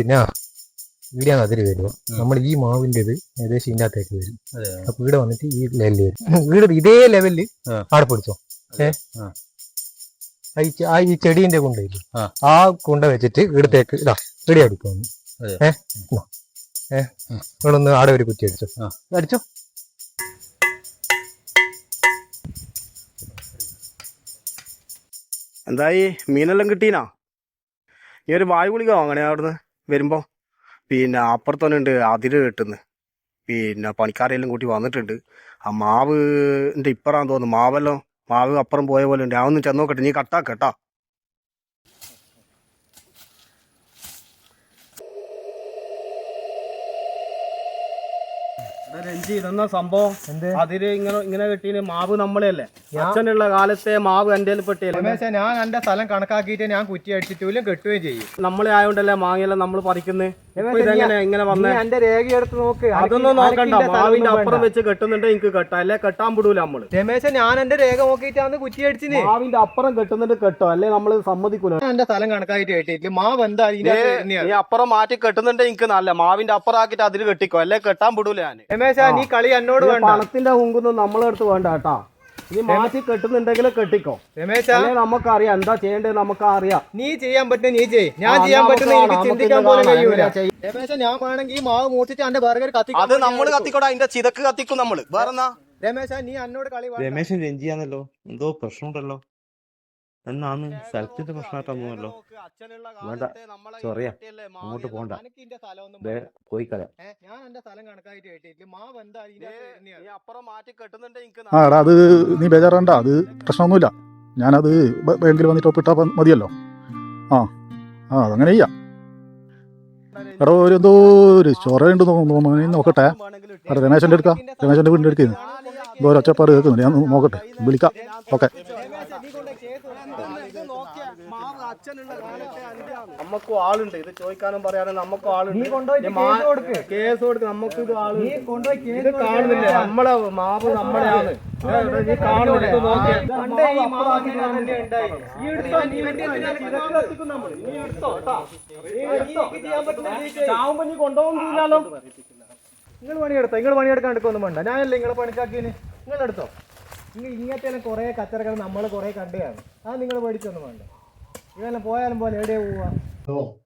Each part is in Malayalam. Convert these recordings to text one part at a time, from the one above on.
പിന്നെ ഇവിടെയാണ് അതിര് വരുക. നമ്മൾ ഈ മാവിന്റെ ഇത് ഏകദേശം ഇതിന്റെ അകത്തേക്ക് വരും. അപ്പൊ ഇവിടെ വന്നിട്ട് ഈ ലെവലിൽ വരും. ഇവിടെ ഇതേ ലെവലിൽ. ആടെ പിടിച്ചോ? ഏ? ആ. ഈ ചെടീന്റെ കുണ്ടയില്ലേ ആ. കൊണ്ട വെച്ചിട്ട് ഇവിടത്തേക്ക് ഇതാ ഇടി അടിക്കുന്നു അതെ. ഏ? ഇതാ. ഏ? നിങ്ങളൊന്ന് ആടെ ഒരു കുറ്റി അടിച്ചോ. അടിച്ചോ? എന്തായി? മീനെല്ലാം കിട്ടീനാ? ഈ ഒരു വായു ഗുളിക വാങ്ങണേ അവിടുന്ന്. വരുമ്പോ? പിന്നെ അപ്പുറത്തന്നെ ഉണ്ട് അതിര് കെട്ടുന്നു. പിന്നെ പണിക്കാരെല്ലാം കൂട്ടി വന്നിട്ടുണ്ട്. ആ മാവ് എന്റെ ഇപ്പറാന്ന് തോന്നുന്നു മാവെല്ലാം മാവ് അപ്പുറം പോയ പോലെ ഉണ്ട്. അതൊന്ന് ചെന്ന് നോക്കട്ടെ. നീ കട്ടാ. രഞ്ജി ഇതെന്നാ സംഭവം അതിൽ ഇങ്ങനെ ഇങ്ങനെ കിട്ടിയ മാവ് നമ്മളെയല്ലേ? അച്ഛനുള്ള കാലത്തെ മാവ് എന്റെ പെട്ടിയല്ലേ? ഞാൻ എന്റെ സ്ഥലം കണക്കാക്കിയിട്ട് ഞാൻ കുറ്റി അടിച്ചിട്ടില്ല കെട്ടുകയും ചെയ്യും. നമ്മളെ ആയതുകൊണ്ടല്ലേ മാങ്ങയെല്ലാം നമ്മൾ പറിക്കുന്നത് എന്റെ നോക്ക്. അതൊന്നും നോക്കണ്ട. മാവിന്റെ അപ്പുറം വെച്ച് കെട്ടുന്നുണ്ട് എനിക്ക് കെട്ടാം. അല്ലെ? കെട്ടാൻ വിടൂല നമ്മൾ. രമേശ ഞാൻ എന്റെ രേഖ നോക്കിയിട്ടാണ് കുറ്റി അടിച്ചിന് മാവിന്റെ അപ്പുറം കെട്ടുന്നുണ്ട് കെട്ടോ. അല്ലെ? നമ്മൾ സമ്മതിക്കൂല. എന്റെ സ്ഥലം കണക്കായിട്ട് കെട്ടിയിട്ടില്ല മാവ് എന്താ നീ അപ്പുറം മാറ്റി കെട്ടുന്നുണ്ട് എനിക്ക് നല്ല. മാവിന്റെ അപ്പുറം ആക്കിട്ട് അതിൽ കെട്ടിക്കോ. അല്ലെ? കെട്ടാൻ വിടൂല ഞാൻ രമേശ നീ കളി എന്നോട് വേണ്ട. പണത്തിന്റെ ഹുങ്കൊന്നും നമ്മളെടുത്ത് വേണ്ട കേട്ടാ. നീ മാറ്റി കെട്ടുന്നുണ്ടെങ്കിൽ കെട്ടിക്കോ. രമേശ. നമുക്കറിയാം. എന്താ ചെയ്യേണ്ടത് നമുക്ക് അറിയാം നീ ചെയ്യാൻ പറ്റുന്ന നീ ചെയ് ഞാൻ ചെയ്യാൻ പറ്റുന്ന എനിക്ക് ചിന്തിക്കാൻ പോലും കഴിയൂല. രമേശ ഞാൻ വേണമെങ്കിൽ ഈ മാവ് മൂട്ടിച്ച് എന്റെ ബർഗർ കത്തി അത് നമ്മൾ കത്തിക്കോടാ. അതിന്റെ ചിതക്ക് കത്തിക്കും നമ്മൾ. വേറെന്നാ? രമേശ നീ എന്നോട് കളി. രമേശൻ രഞ്ജിയാന്നല്ലോ. എന്തോ പ്രശ്നമുണ്ടല്ലോ. എന്നാന്ന് സ്ഥലത്തിന്റെ പ്രശ്നമായിട്ടൊന്നുമല്ലോ വേണ്ട, സോറിയ അങ്ങോട്ട് പോണ്ട. പോയി കളയാം. ആ എടാ അത് നീ ബേജാറണ്ട. അത് പ്രശ്നമൊന്നുമില്ല. ഞാനത് ബാങ്കിൽ വന്നിട്ട് ഒപ്പിട്ടാ മതിയല്ലോ. ആ ആ അതങ്ങനെ ചെയ്യാം. എടാ ഒരു എന്തോ ഒരു ചൊറയുണ്ട് തോന്നുന്നു നോക്കട്ടെ. എടാ രമേശന്റെ എടുക്കാം രമേശന്റെ വീടിന്റെ എടുക്കുന്നു എന്തോ ഒരു ഒച്ചപ്പാട് കേൾക്കുന്നുണ്ട്. ഞാൻ നോക്കട്ടെ. വിളിക്കാം. ഓക്കെ രമേശ, നീ കൊണ്ട് കേസ് നമുക്കും ആളുണ്ട്. ഇത് ചോദിക്കാനും പറയാനും നമ്മക്കും ആളുണ്ട്. കേസ് കൊടുക്ക കൊടുക്ക്. കേസ് കൊടുക്ക്. നമുക്ക് ഇത് ആളുണ്ട്. നീ കൊണ്ടുപോയി കേസ് ഇത് കാണുന്നില്ലേ. നമ്മളെ മാവ് നമ്മളെയാണ്. ഏ, നീ കാണുന്നില്ല. ഇത്. നീ. ചാവുമ്പോ കൊണ്ടുപോകുന്നില്ലല്ലോ നിങ്ങൾ പണിയെടുത്തോ. നിങ്ങൾ പണിയെടുക്കാൻ എടുക്കൊന്നും വേണ്ട. ഞാനല്ലേ നിങ്ങളെ പണിക്കാക്കിന് നിങ്ങൾ എടുത്തോ നിങ്ങൾ ഇങ്ങനത്തെ കുറെ കച്ചറകൾ നമ്മൾ കുറെ കണ്ടുകയാണ് അത് നിങ്ങൾ പേടിച്ചൊന്നും വേണ്ട. ഇതെല്ലാം പോയാലും പോലെ എവിടെയാ പോവാ?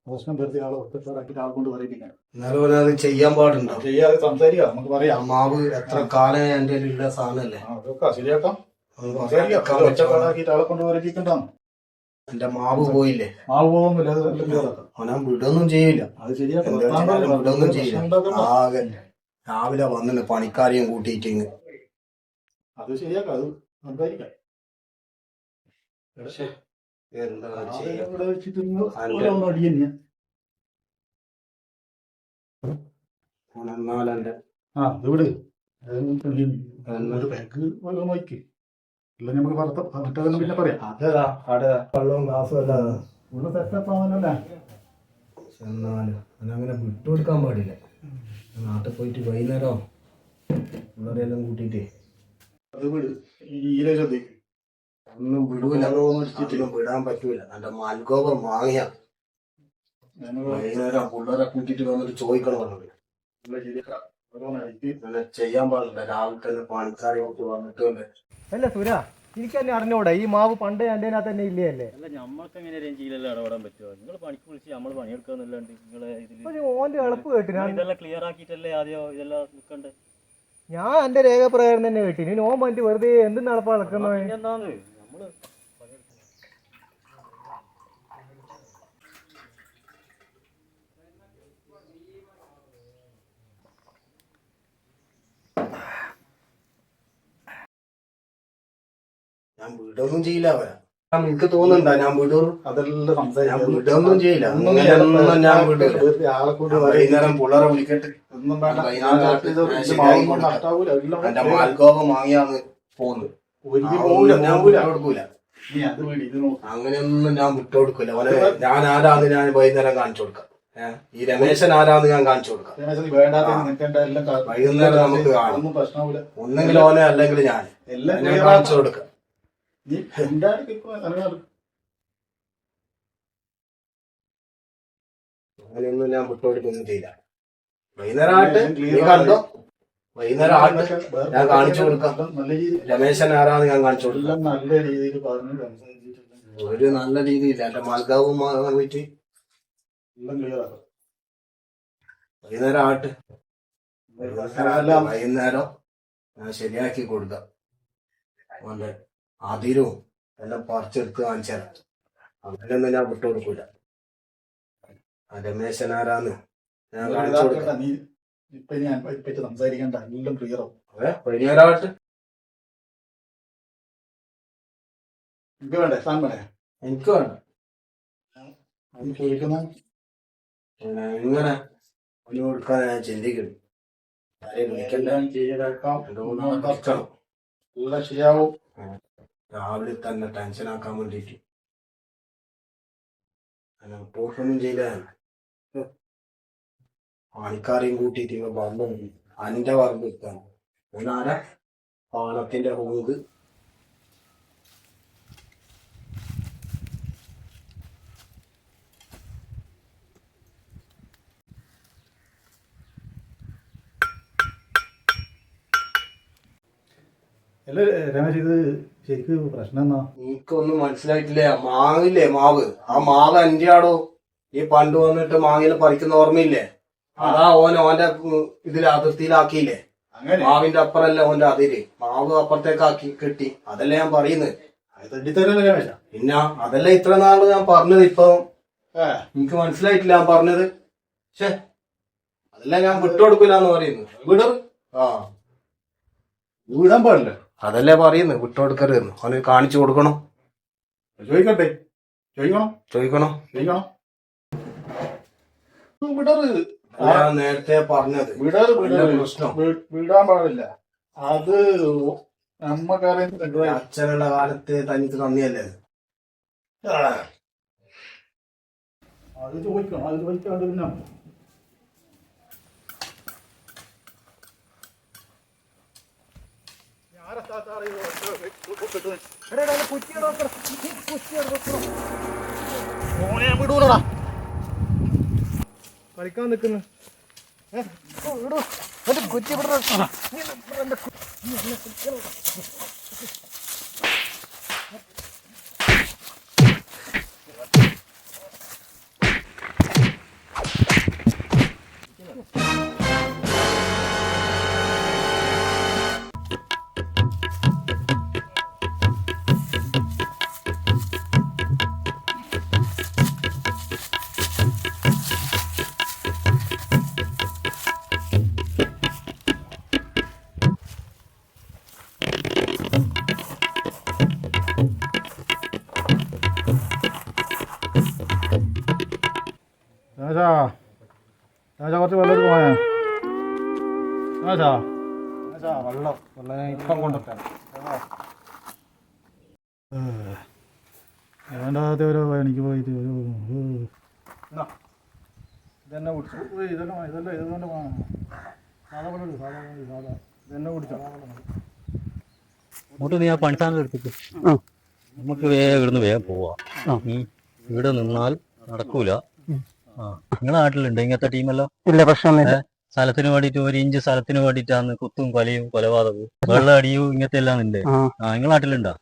പ്രശ്നം വരുത്തി ആളെ ഒറ്റപ്പാടാക്കിയിട്ട് ആളെ കൊണ്ട് പറയിപ്പിക്കാൻ എന്നാലും അത് ചെയ്യാൻ പാടുണ്ടോ? ചെയ്യാതെ സംസാരിക്കാം നമുക്ക് പറയാം. മാവ് എത്ര കാലം എന്റെ ഉള്ള സാധനല്ലേ അതൊക്കെ ശരിയാക്കാം. സംസാരിക്കാം. ആളെ കൊണ്ട് എന്റെ മാവ് പോയില്ലേ? മാവ് പോകുന്നില്ല. അവനാ വിടൊന്നും ചെയ്യില്ല അത് ശരിയാക്കാം. വിടൊന്നും ചെയ്യില്ല. ആകെ രാവിലെ വന്നില്ല പണിക്കാരെയും കൂട്ടിയിട്ട് ഇങ്ങ്. അത് ശരിയാക്കാം അത് സംസാരിക്കാം. എന്താ വിട്ടു കൊടുക്കാൻ ആ ഇത് വിട് ബാഗ് നോക്കി ഇല്ല നമുക്ക് പിന്നെ പറയാം. വെള്ളവും ഗ്ലാസും സെറ്റപ്പ് ആവാനല്ലേ എന്നാലും വിട്ടുകൊടുക്കാൻ പാടില്ല. നാട്ടിൽ പോയിട്ട് വൈകുന്നേരം പിള്ളേരെല്ലാം കൂട്ടിയിട്ട്. അത് വിട് ഈരെ ശ്രദ്ധിക്കും ഒന്നും വിടൂല. ഒന്നും വിടാൻ പറ്റൂല. നല്ല മൽഗോപം മാങ്ങിയ വൈകുന്നേരം പിള്ളേരെ കൂട്ടിട്ട് വന്നിട്ട് ചോദിക്കണം പറഞ്ഞത് ഇങ്ങനെ ചെയ്യാൻ പാടില്ല. രാവിലെ തന്നെ പണിക്കാരെ ഒക്കെ വന്നിട്ടുണ്ട് അല്ല സുര എനിക്ക് തന്നെ അറിഞ്ഞൂടാ. ഈ മാവ് പണ്ട് എന്റെ തന്നെ ഇല്ലേ അല്ലേ അല്ല നമ്മൾക്ക് എങ്ങനെ രഞ്ജിയിലെല്ലാം ഇടപെടാൻ പറ്റുമോ നിങ്ങൾ പണിക്ക് വിളിച്ച് നമ്മൾ പണിയെടുക്കാന്നല്ലാണ്ട് നിങ്ങളെ ഇതിൽ ഓന്റെ എളുപ്പ് കേട്ടു ഞാൻ ഇതെല്ലാം ക്ലിയർ ആക്കിയിട്ടല്ലേ ആദ്യം ഇതെല്ലാം നിൽക്കണ്ടേ ഞാൻ എന്റെ രേഖപ്രകാരം തന്നെ കേട്ടി. ഇനി ഓൻ പറ്റി വെറുതെ എന്ത് നടപ്പാ നടക്കുന്നത് നമ്മൾ ഞാൻ വിടൊന്നും ചെയ്യില്ല അവരെ. എനിക്ക് തോന്നുന്നുണ്ടാ? ഞാൻ വിടും. അതെല്ലാം ഞാൻ വിടൊന്നും ചെയ്യില്ല. ഒന്നും ഞാൻ ആളെ കൊണ്ട് വൈകുന്നേരം പിള്ളേരെ വിളിക്കട്ടെ. ഒന്നും വേണ്ട. ഞാൻ മാൽഗോപം വാങ്ങിയാന്ന് പോന്ന് അങ്ങനെയൊന്നും ഞാൻ വിട്ടുകൊടുക്കില്ല അവനെ ഞാൻ ആരാന്ന് ഞാൻ വൈകുന്നേരം കാണിച്ചു കൊടുക്കാം. ഏഹ് ഈ രമേശൻ ആരാന്ന് ഞാൻ കാണിച്ചു കൊടുക്കാം. വൈകുന്നേരം നമുക്ക് കാണാം. ഒന്നും പ്രശ്നമാവൂല ഒന്നെങ്കിൽ ഓനെ അല്ലെങ്കിൽ ഞാൻ. എല്ലാം ഞാൻ കാണിച്ചു കൊടുക്കാം. അങ്ങനെയൊന്നും ഞാൻ വിട്ടുകൊടുക്കൊന്നും ചെയ്യില്ല. വൈകുന്നേരം ആയിട്ട് നീ കണ്ടോ? വൈകുന്നേരം ഞാൻ കാണിച്ചു കൊടുക്കാം. നല്ല രീതിയിൽ രമേശൻ ആരാന്ന് ഞാൻ കാണിച്ചു കൊടുക്കാം. എല്ലാം നല്ല രീതിയിൽ പറഞ്ഞു സംസാരിച്ചിട്ടുണ്ട്. ഒരു നല്ല രീതിയില്ല. എന്റെ മാൽക്കാവ് പോയിട്ട് എല്ലാം ക്ലിയർ ആക്കാം വൈകുന്നേരം ആട്ട് വൈകുന്നേരം വൈകുന്നേരം ഞാൻ ശരിയാക്കി കൊടുക്കാം. അവന്റെ അതിരും എല്ലാം പറിച്ചെടുത്ത് കാണിച്ചു തരാം. അങ്ങനെയൊന്നും ഞാൻ വിട്ടുകൊടുക്കൂല ആ രമേശൻ ആരാന്ന് ഞാൻ കാണിച്ചു കൊടുക്കാം. നീ ഇപ്പൊ ഞാൻ പറ്റി സംസാരിക്കേണ്ട എല്ലാം ക്ലിയർ ആവും. വൈകുന്നേരമായിട്ട് എനിക്ക് വേണ്ടേ? സാൻ വേണേ? എനിക്ക് വേണ്ട. അത് ചോദിക്കുന്ന ഒരു കൊടുക്കാൻ ഞാൻ ചിന്തിക്കുന്നു. എല്ലാം ചെയ്തേക്കാം എല്ലാം ശരിയാവും. രാവിലെ തന്നെ ടെൻഷൻ ആക്കാൻ വേണ്ടിട്ട് പോസ്റ്റൊന്നും ചെയ്ത പണിക്കാരെയും കൂട്ടിയിട്ട് ഇവ വന്നു അന്റെ വർഗ് എടുക്കാൻ ഒന്നാര പാണത്തിന്റെ ഹോങ്ക് അല്ല രമേശ് ഇത് ശരിക്ക് പ്രശ്നം എന്നാ എനിക്കൊന്നും മനസ്സിലായിട്ടില്ലേ. മാവില്ലേ മാവ്? ആ മാവ് എന്റെ ആടോ ഈ പണ്ട് വന്നിട്ട് മാങ്ങയിൽ പറിക്കുന്ന ഓർമ്മയില്ലേ? അതാ ഓൻ ഓന്റെ ഇതിൽ അതിർത്തിയിലാക്കിയില്ലേ? മാവിന്റെ അപ്പുറല്ല ഓന്റെ അതിര്. മാവ് അപ്പുറത്തേക്കാക്കി കിട്ടി. അതല്ലേ ഞാൻ പറയുന്നത്. പിന്നെ അതല്ല ഇത്ര നാൾ ഞാൻ പറഞ്ഞത് ഇപ്പൊ? എനിക്ക് മനസ്സിലായിട്ടില്ല ഞാൻ പറഞ്ഞത്. ഷേ അതല്ല ഞാൻ വിട്ടുകൊടുക്കൂലെന്ന് പറയുന്നു വിടും. ആ. വിടാൻ പാടില്ല. അതല്ലേ പറയുന്നു വിട്ടുകൊടുക്കരുതെന്ന്. അവന് കാണിച്ചു കൊടുക്കണം. ചോദിക്കട്ടെ. ചോദിക്കണം? ചോദിക്കണം. ചോദിക്കണം? വിടർ ഞാൻ നേരത്തെ പറഞ്ഞത് വിടാറ് വിടാൻ പാടില്ല. അത് നമ്മക്കറിയാം അച്ഛനുള്ള കാലത്ത് തനിക്ക് നന്ദിയല്ലേ? അത്? ചോദിക്കണം അത് ചോദിക്കാണ്ട് പിന്നെ. കളിക്കാൻ നിൽക്കുന്നു. രാജാ രാജാ കുറച്ച് വെള്ളം എടുത്ത് പോയാ. രാജാ രാജാ വെള്ളം. വെള്ളം ഞാൻ ഇപ്പം കൊണ്ടുവരാം. വേണ്ടാത്ത ഒരു പണിക്ക് പോയിട്ട് ഒരു ഇതെന്നെ കുടിച്ചു. ഇതെല്ലാം ഇതെല്ലാം ഇതുകൊണ്ട് വേണം. സാധാ വെള്ളം എടുക്ക്, സാധാ വെള്ളം സാധാ. ഇതെന്നെ കുടിച്ചോ. അങ്ങോട്ട് നീ ആ എടുത്തിട്ട് നമുക്ക് വേഗം ഇവിടുന്ന് വേഗം പോവാം. ഇവിടെ നിന്നാൽ നടക്കൂല. നിങ്ങളുടെ നാട്ടിലുണ്ട്? ഇങ്ങനത്തെ ടീമല്ലോ? ഇല്ല പ്രശ്നമൊന്നുമില്ല. സ്ഥലത്തിന് വേണ്ടിട്ട് ഒരു ഇഞ്ച് സ്ഥലത്തിന് വേണ്ടിട്ടാണ് കുത്തും കൊലയും കൊലപാതകവും. വെള്ളം അടിയും ഇങ്ങനത്തെ എല്ലാം ഉണ്ട് ആ. നിങ്ങളുടെ നാട്ടിലുണ്ടോ?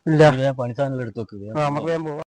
പണിസ്ഥാനെല്ലാം എടുത്തു വെക്കുക നമുക്ക് ഞാൻ പോവാം.